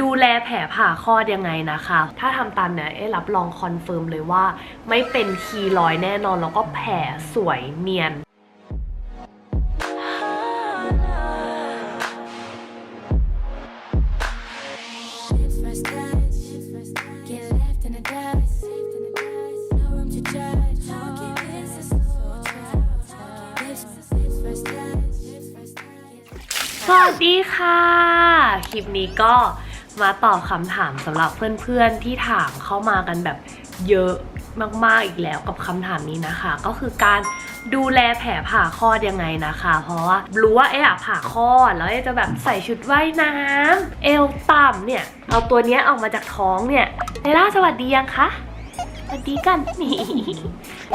ดูแลแผลผ่าคลอดยังไงนะคะ ถ้าทำตามเนี่ยเอ๊รับรองคอนเฟิร์มเลยว่า ไม่เป็นคีรอยแน่นอน แล้วก็แผลสวยเนียนสวัสดีค่ะ คลิปนี้ก็ มาตอบคำถามสำหรับเพื่อนๆที่ถามเข้ามากันแบบเยอะมากๆอีกแล้วกับคำถามนี้นะคะ ก็คือการดูแลแผลผ่าคลอดยังไงนะคะ เพราะว่ารู้ว่าเอ๊ะผ่าคลอดแล้วเอ๊จะแบบใส่ชุดว่ายน้ำเอวต่ำเนี่ย เอาตัวเนี้ยออกมาจากท้องเนี่ยเนล่าสวัสดียังคะัสดีกันนี่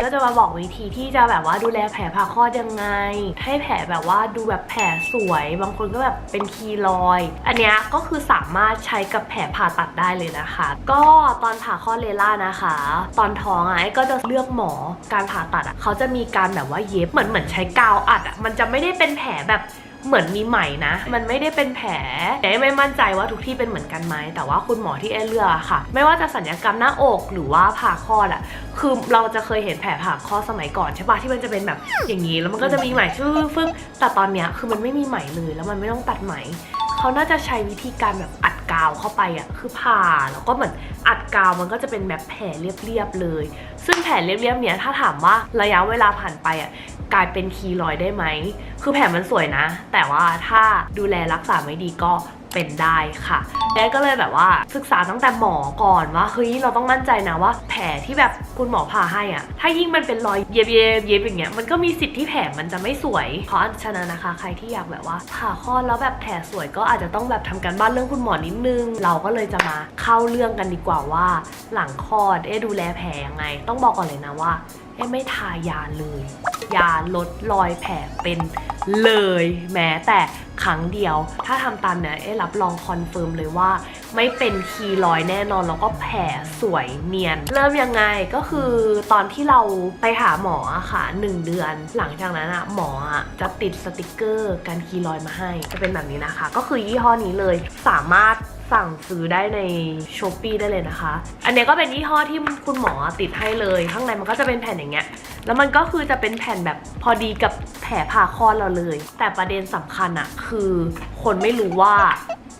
ก็จะมาบอกวิธีที่จะแบบว่าดูแลแผลผ่าคลอดยังไง ให้แผลแบบว่าดูแบบแผลสวย บางคนก็แบบเป็นคีรอย อันเนี้ยก็คือสามารถใช้กับแผลผ่าตัดได้เลยนะคะ ก็ตอนผ่าคลอดเลล่านะคะ ตอนท้องอะไอ้ก็จะเลือกหมอการผ่าตัดอะเขาจะมีการแบบว่าเย็บเหมือนเหมือนใช้กาวอัดอะมันจะไม่ได้เป็นแผลแบบ เหมือนมีไหมนะ มันไม่ได้เป็นแผลแต่ไม่มั่นใจว่าทุกที่เป็นเหมือนกันไหม แต่ว่าคุณหมอที่เอเลือกอะค่ะ ไม่ว่าจะสัญญกรรมหน้าอกหรือว่าผ่าคลอดอะคือเราจะเคยเห็นแผลผ่าคลอดสมัยก่อนใช่ปะที่มันจะเป็นแบบอย่างนี้ แล้วมันก็จะมีไหมฟึ่งฟึ่งแต่ตอนเนี้ยคือมันไม่มีไหมเลยแล้วมันไม่ต้องตัดไหม เขาน่าจะใช้วิธีการแบบอัดกาวเข้าไปอะคือผ่าแล้วก็เหมือนอัดกาวมันก็จะเป็นแบบแผลเรียบๆเลย ซึ่งแผลเรียบๆเนี้ยถ้าถามว่าระยะเวลาผ่านไปอะกลายเป็นคีรอยได้ไหม คือแผลมันสวยนะ แต่ว่าถ้าดูแลรักษาไม่ดีก็ เป็นได้ค่ะแด้ก็เลยแบบว่าศึกษาตั้งแต่หมอก่อนว่าเฮ้ยเราต้องมั่นใจนะว่า แผลที่แบบคุณหมอผ่าให้อะ ถ้ายิ่งมันเป็นรอยเย็บเย็บเย็บอย่างเงี้ยมันก็มีสิทธิ์ที่แผลมันจะไม่สวย เพราะฉะนั้นนะคะ ใครที่อยากแบบว่าผ่าคลอดแล้วแบบแผลสวยก็อาจจะต้องแบบทำการบ้านเรื่องคุณหมอนิดนึง เราก็เลยจะมาเข้าเรื่องกันดีกว่าว่า หลังคลอดเอ๊ดูแลแผลยังไง ต้องบอกก่อนเลยนะว่าเอ๊ไม่ทายาเลย ยาลดรอยแผลเป็นเลยแม้แต่ ครั้งเดียว ถ้าทำตามเนี่ยเอ๊รับรองคอนเฟิร์มเลยว่า ไม่เป็นคีรอยแน่นอนแล้วก็แผลสวยเนียน เริ่มยังไงก็คือตอนที่เราไปหาหมออะค่ะ 1 เดือน หลังจากนั้นอะหมออะจะติดสติกเกอร์การคีรอยมาให้ จะเป็นแบบนี้นะคะ ก็คือยี่ห้อนี้เลยสามารถ สั่งซื้อได้ในช้อปปีได้เลยนะคะ อันเนี้ยก็เป็นยี่ห้อที่คุณหมอติดให้เลย ข้างในมันก็จะเป็นแผ่นอย่างเงี้ย แล้วมันก็คือจะเป็นแผ่นแบบพอดีกับแผลผ่าคลอดเราเลย แต่ประเด็นสำคัญอะคือ คนไม่รู้ว่า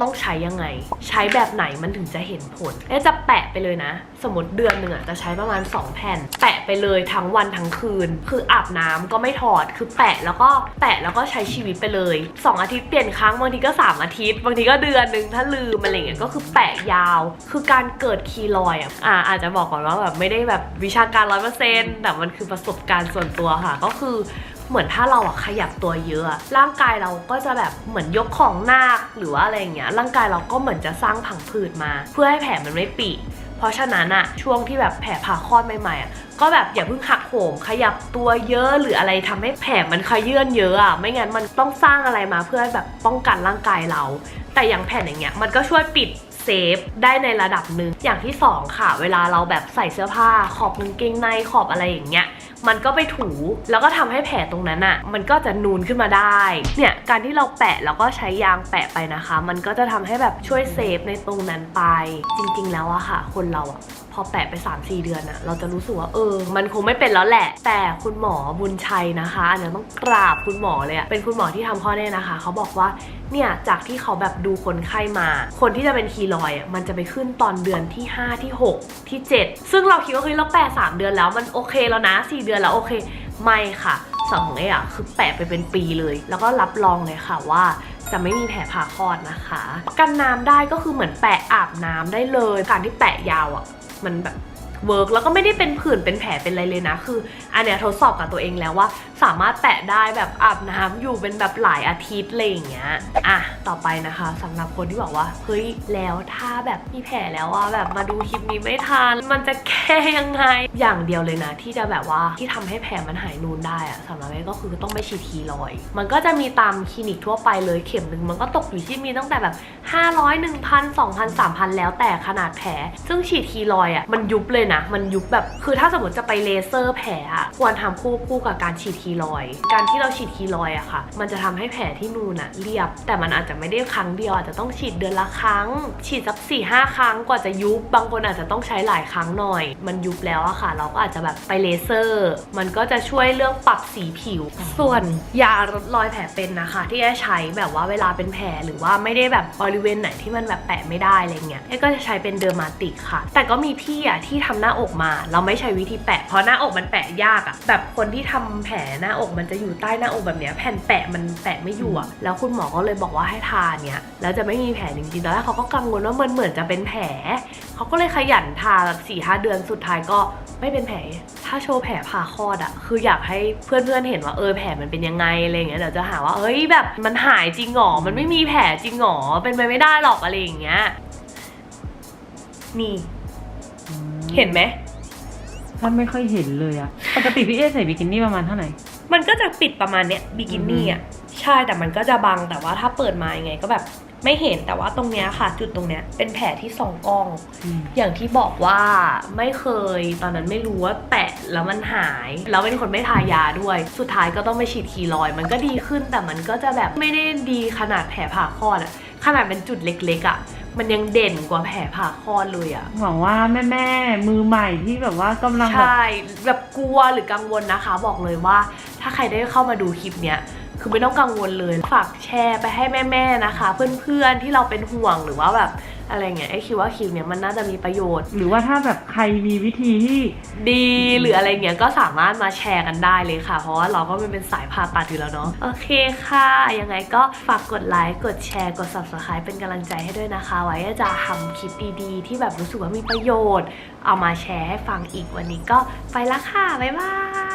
ต้องใช้ยังไง ใช้แบบไหนมันถึงจะเห็นผลเอ๊ะจะแปะไปเลยนะ สมมติเดือนหนึ่งอะจะใช้ประมาณ 2 แผ่น แปะไปเลยทั้งวันทั้งคืน คืออาบน้ำก็ไม่ถอดคือแปะแล้วก็แปะแล้วก็ใช้ชีวิตไปเลย 2 อาทิตย์เปลี่ยนครั้งบางทีก็ 3 อาทิตย์ บางทีก็เดือนหนึ่งถ้าลืมอะไรเงี้ยก็คือแปะยาว คือการเกิดคีรอยอะอ่าอาจจะบอกก่อนว่าแบบไม่ได้แบบวิชาการร้อยเปอร์เซ็นต์แต่มันคือประสบการณ์ส่วนตัวค่ะ ก็คือ เหมือนถ้าเราอะขยับตัวเยอะ ร่างกายเราก็จะแบบเหมือนยกของหนักหรือว่าอะไรอย่างเงี้ยร่างกายเราก็เหมือนจะสร้างผังผืดมา เพื่อให้แผลมันไม่ปีเพราะฉะนั้นอะช่วงที่แบบแผลผ่าคลอดใหม่ๆอะก็แบบอย่าเพิ่งหักโหมขยับตัวเยอะหรืออะไรทำให้แผลมันขยื่นเยอะอะไม่งั้นมันต้องสร้างอะไรมาเพื่อแบบป้องกันร่างกายเรา แต่อย่างแผ่นอย่างเงี้ยมันก็ช่วยปิดเซฟได้ในระดับหนึ่งอย่างที่สองค่ะ เวลาเราแบบใส่เสื้อผ้าขอบกางเกงในขอบอะไรอย่างเงี้ย มันก็ไปถูแล้วก็ทำให้แผลตรงนั้นอะ่ะ มันก็จะนูนขึ้นมาได้ เนี่ยการที่เราแปะแล้วก็ใช้ยางแปะไปนะคะ มันก็จะทำให้แบบช่วยเซฟในตรงนั้นไป จริง ๆ แล้วอะค่ะ คนเราอะ อแปะไป 3-4 เดือนอะเราจะรู้สึกว่าเออ มันคงไม่เป็นแล้วแหละ แต่คุณหมอบุญชัยนะคะอันนี้ต้องกราบคุณหมอเลยอะเป็นคุณหมอที่ทำข้อแน่นะคะ เขาบอกว่าเนี่ยจากที่เขาแบบดูคนไข้มา คนที่จะเป็นคีรอยด์อะมันจะไปขึ้นตอนเดือนที่ 5 ที่ 6 ที่ 7 ซึ่งเราคิดว่าเฮ้ยเราแปะ3เดือนแล้วมันโอเคแล้วนะ 4 เดือนแล้วโอเค ไม่ค่ะสองของเออะคือแปะไปเป็นปีเลย แล้วก็รับรองเลยค่ะว่าจะไม่มีแผลผ่าคลอดนะคะ กันน้ำได้ก็คือเหมือนแปะอาบน้ำได้เลย การที่แปะยาวอะ มันแบบ เวิร์กแล้วก็ไม่ได้เป็นผื่นเป็นแผลเป็นอะไรเลยนะ คืออันเนี้ยทดสอบกับตัวเองแล้วว่า สามารถแปะได้แบบอาบน้ำอยู่เป็นแบบหลายอาทิตย์อะไรอย่างเงี้ยอะต่อไปนะคะสำหรับคนที่บอกว่าเฮ้ยแล้วถ้าแบบมีแผลแล้วอะแบบมาดูคลิปนี้ไม่ทันมันจะแก้ยังไง อย่างเดียวเลยนะ ที่จะแบบว่าที่ทำให้แผลมันหายนูนได้อะสำหรับแม่ก็คือต้องไม่ฉีดทีรอย มันก็จะมีตามคลินิกทั่วไปเลยเข็มหนึ่งมันก็ตกอยู่ที่มีตั้งแต่แบบ500 1,000 2,000 3,000 แล้วแต่ขนาดแผลซึ่งฉีดทีรอยด์อะมันยุบเลยนะนะ มันยุบแบบ คือถ้าสมมติจะไปเลเซอร์แผลอะควรทำคู่คู่กับการฉีดคีลอย การที่เราฉีดคีลอยอะค่ะ มันจะทำให้แผลที่นูนอะเรียบ แต่มันอาจจะไม่ได้ครั้งเดียวอาจจะต้องฉีดเดือนละครั้ง ฉีดสักสี่ห้าครั้งกว่าจะยุบ บางคนอาจจะต้องใช้หลายครั้งหน่อย มันยุบแล้วอะค่ะ เราก็อาจจะแบบไปเลเซอร์ มันก็จะช่วยเรื่องปรับสีผิว ส่วนยาลดรอยแผลเป็นนะคะ ที่จะใช้แบบว่าเวลาเป็นแผลหรือว่าไม่ได้แบบบริเวณไหนที่มันแบบแปะไม่ได้อะไรเงี้ยเอ้ก็จะใช้เป็นเดอร์มาติกค่ะ แต่ก็มีพี่อะที่ทำหน้าอกมา เราไม่ใช้วิธีแปะ เพราะหน้าอกมันแปะยากอะแบบคนที่ทำแผลหน้าอกมันจะอยู่ใต้หน้าอกแบบเนี้ยแผ่นแปะมันแปะไม่อยู่อะแล้วคุณหมอก็เลยบอกว่าให้ทาเนี้ยแล้วจะไม่มีแผลจริงๆตอนแรกเขาก็กังวลว่ามันเหมือนจะเป็นแผลเขาก็เลยขยันทาแบบสี่ห้าเดือนสุดท้ายก็ไม่เป็นแผล ถ้าโชว์แผลผ่าคลอดอะคืออยากให้เพื่อนๆเห็นว่าเออแผลมันเป็นยังไงอะไรเงี้ยเดี๋ยวจะหาว่าเอ้ยแบบมันหายจริงหรอมันไม่มีแผลจริงหรอเป็นไปไม่ได้หรอกอะไรอย่างเงี้ยนี่ เห็นไหมถ้าไม่ค่อยเห็นเลยอะปกติพี่เอใส่บิกินี่ประมาณเท่าไหร่ มันก็จะปิดประมาณเนี้ยบิกินี่อะใช่แต่มันก็จะบังแต่ว่าถ้าเปิดมายังไงก็แบบไม่เห็นแต่ว่าตรงเนี้ยค่ะ จุดตรงเนี้ยเป็นแผลที่สองกล้องอย่างที่บอกว่าไม่เคยตอนนั้นไม่รู้ว่าแปะแล้วมันหาย แล้วเป็นคนไม่ทายาด้วย สุดท้ายก็ต้องไปฉีดคีลอยด์มันก็ดีขึ้นแต่มันก็จะแบบไม่ได้ดีขนาดแผลผ่าคลอดอะขนาดเป็นจุดเล็กๆอะ มันยังเด่นกว่าแผลผ่าคลอดเลยอะหวังว่าแม่แม่ๆมือใหม่ที่แบบว่ากำลังแบบใช่แบบกลัวหรือกังวลนะคะ บอกเลยว่า ถ้าใครได้เข้ามาดูคลิปเนี้ยคือไม่ต้องกังวลเลย ฝากแชร์ไปให้แม่ๆนะคะ เพื่อนๆที่เราเป็นห่วงหรือว่าแบบ อะไรเงี้ยไอคิดว่าคลิปเนี้ยมันน่าจะมีประโยชน์ หรือว่าถ้าแบบใครมีวิธีที่ดีหรืออะไรเงี้ยก็สามารถมาแชร์กันได้เลยค่ะ เพราะว่าเราก็ไม่เป็นสายผ่าตัดอยู่แล้วเนาะโอเคค่ะ ยังไงก็ฝากกดไลค์กดแชร์กด subscribe เป็นกำลังใจให้ด้วยนะคะ ไว้จะทำคลิปดีๆ ที่แบบรู้สึกว่ามีประโยชน์ เอามาแชร์ให้ฟังอีกวันนี้ก็ไปละค่ะบ๊ายบาย